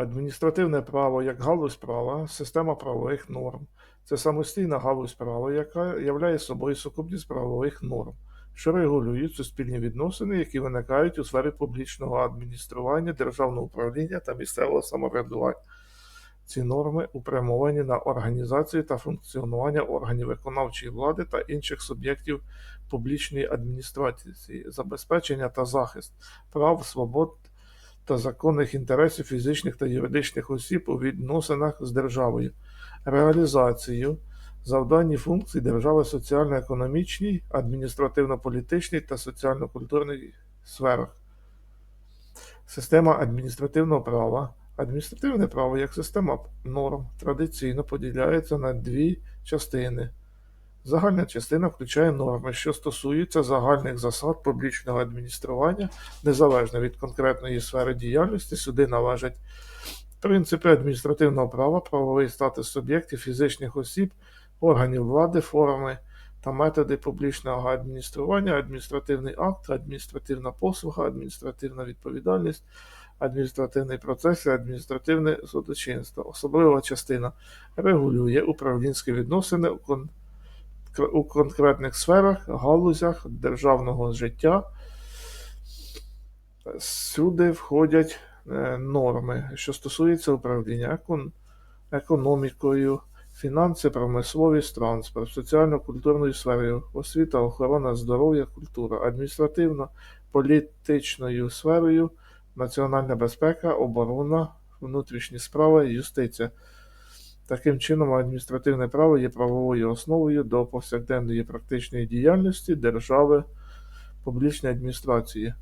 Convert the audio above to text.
Адміністративне право як галузь права, система правових норм. Це самостійна галузь права, яка являє собою сукупність правових норм, що регулюють суспільні відносини, які виникають у сфері публічного адміністрування, державного управління та місцевого самоврядування. Ці норми упрямовані на організацію та функціонування органів виконавчої влади та інших суб'єктів публічної адміністрації, забезпечення та захист прав, свобод та законних інтересів фізичних та юридичних осіб у відносинах з державою, реалізацію завдань і функцій держави соціально-економічній, адміністративно-політичній та соціально-культурній сферах. Система адміністративного права. Адміністративне право як система норм традиційно поділяється на дві частини. Загальна частина включає норми, що стосуються загальних засад публічного адміністрування, незалежно від конкретної сфери діяльності. Сюди належать принципи адміністративного права, правовий статус суб'єктів, фізичних осіб, органів влади, форми та методи публічного адміністрування, адміністративний акт, адміністративна послуга, адміністративна відповідальність, адміністративний процес і адміністративне судочинство. Особлива частина регулює управлінські відносини у конкретних сферах, галузях державного життя. Сюди входять е, норми, що стосуються управління економікою, фінанси, промисловість, транспорт, соціально-культурною сферою, освіта, охорона здоров'я, культура, адміністративно-політичною сферою, національна безпека, оборона, внутрішні справи, юстиція. Таким чином, адміністративне право є правовою основою до повсякденної практичної діяльності держави публічної адміністрації.